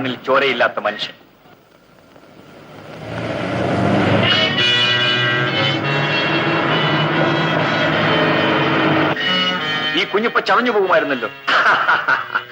കണ്ണിൽ ചോരയില്ലാത്ത മനുഷ്യൻ. ഈ കുഞ്ഞിപ്പ ചതഞ്ഞു പോകുമായിരുന്നല്ലോ.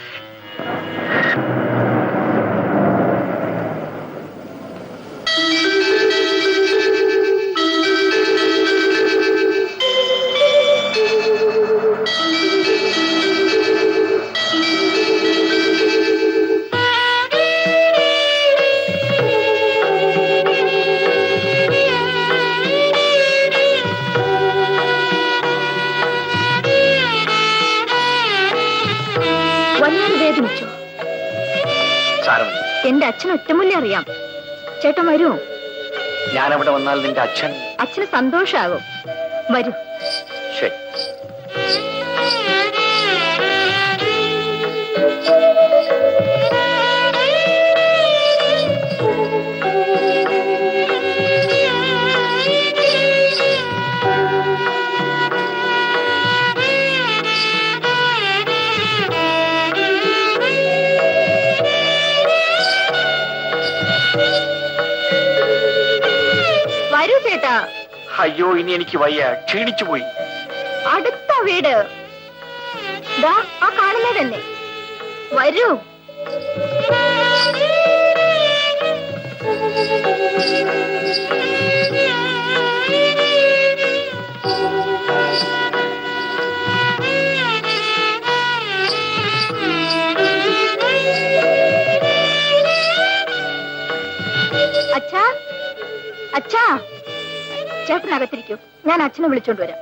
സാരമില്ല എന്റെ അച്ഛൻ ഒറ്റമുല്ല അറിയാം. ചേട്ടൻ വരൂ. ഞാൻ അവിടെ വന്നാൽ നിന്റെ അച്ഛൻ അച്ഛന് സന്തോഷാകും. വരൂ. ശരി. വരൂ ചേട്ടാ. അയ്യോ ഇനി എനിക്ക് വയ്യ. ക്ഷീണിച്ചു പോയി. അടുത്ത വീട്. ദാ ആ കാണുന്നത് തന്നെ വരൂ. ചേട്ടനകത്തിരിക്കൂ ഞാൻ അച്ഛനെ വിളിച്ചോണ്ട് വരാം.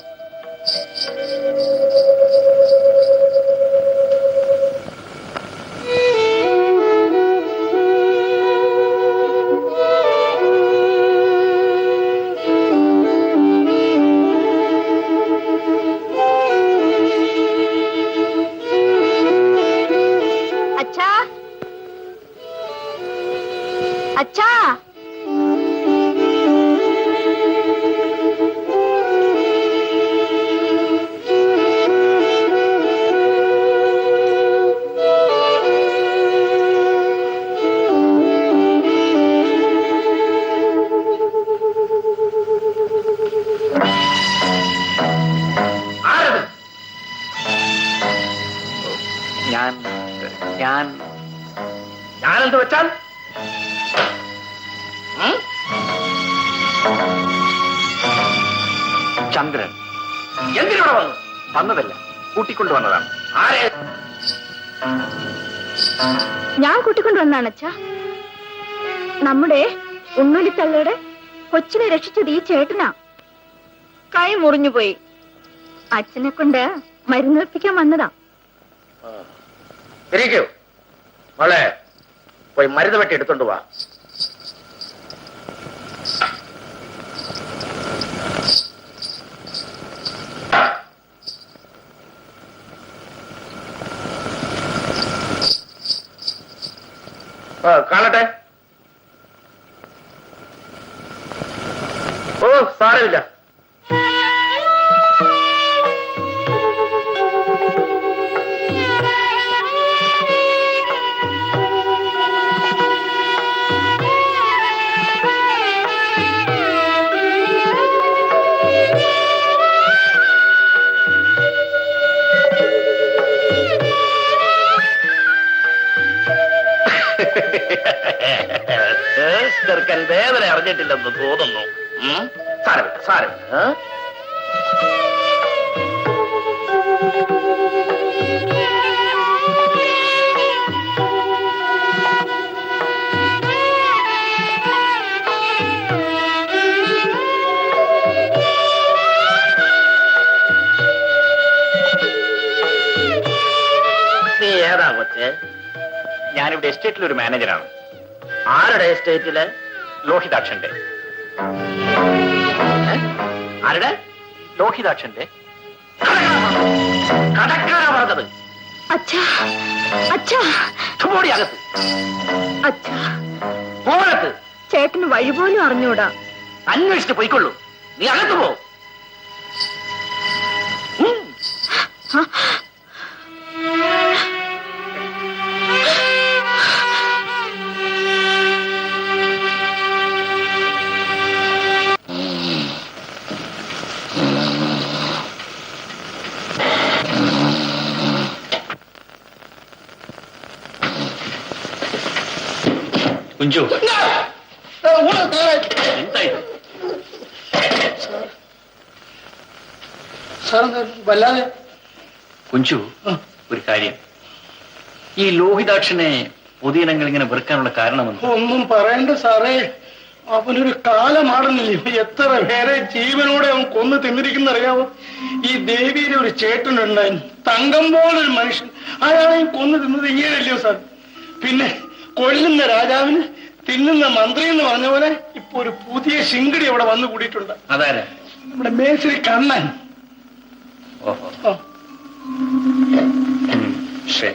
ഞാൻ ഞാൻ ഞാനെന്ത് വെച്ചാൽ? ചന്ദ്രൻ എന്തിനോട് വന്നു? വന്നതല്ല കൂട്ടിക്കൊണ്ടുവന്നതാണ്. ആരെ? ഞാൻ കൂട്ടിക്കൊണ്ടുവന്നാണ് അച്ഛാ നമ്മുടെ ഉണ്ണുലിത്തള്ളയുടെ കൊച്ചിനെ രക്ഷിച്ചത് ഈ ചേട്ടനാ. കൈ മുറിഞ്ഞു പോയി അച്ഛനെ കൊണ്ട് മരുന്നേൽപ്പിക്കാൻ വന്നതാ ഇരിക്കൂ. മോളെ പോയി മരുന്ന് വെട്ടി എടുത്തോണ്ട് വാ. കാണട്ടെ. ഓ സാരമില്ല. ചെറുക്കൻ വേദന അറിഞ്ഞിട്ടില്ലെന്ന് തോന്നുന്നു? നീ ഏതാ കൊച്ചേ? ഞാനിവിടെ എസ്റ്റേറ്റിൽ ഒരു മാനേജറാണ്. ആരുടെ എസ്റ്റേറ്റിൽ? ലോഹിതാക്ഷന്റെ? ആരുടെ? ലോഹിതാക്ഷന്റെ. കടക്കാരാ പറഞ്ഞത്. അച്ഛാ അച്ഛാ. ചുമോടി അകത്ത് അച്ഛാ. പോകത്ത് ചേട്ടന് വഴി പോലും അറിഞ്ഞൂടാ. അന്വേഷിച്ച് പോയിക്കൊള്ളൂ. നീ അകത്ത് പോ. കുഞ്ചു വല്ലാതെ? കുഞ്ചു ഒരു കാര്യം. ഈ ലോഹിതാക്ഷനെ പൊതുജനങ്ങൾ ഇങ്ങനെ വെറുക്കാനുള്ള കാരണമെന്ന് ഒന്നും പറയണ്ട സാറേ. അവനൊരു കാലമാടുന്നില്ലേ എത്ര പേരെ ജീവനോടെ അവൻ കൊന്നു തിന്നിരിക്കുന്ന അറിയാവോ ഈ ദേവിയുടെ ഒരു ചേട്ടനുണ്ടായിരുന്നു തങ്കം പോലൊരു മനുഷ്യൻ. അയാളെയും കൊന്നു തിന്നത് ഇങ്ങനെയല്ലയോ സാർ? പിന്നെ കൊല്ലുന്ന രാജാവിന് തിന്നുന്ന മന്ത്രി എന്ന് പറഞ്ഞ പോലെ ഇപ്പൊ ഒരു പുതിയ ശിങ്കടി അവിടെ വന്നു കൂടിയിട്ടുണ്ട്. അതാരെ? നമ്മുടെ മേശ്രി കണ്ണൻ. ഓഹോ. ശരി.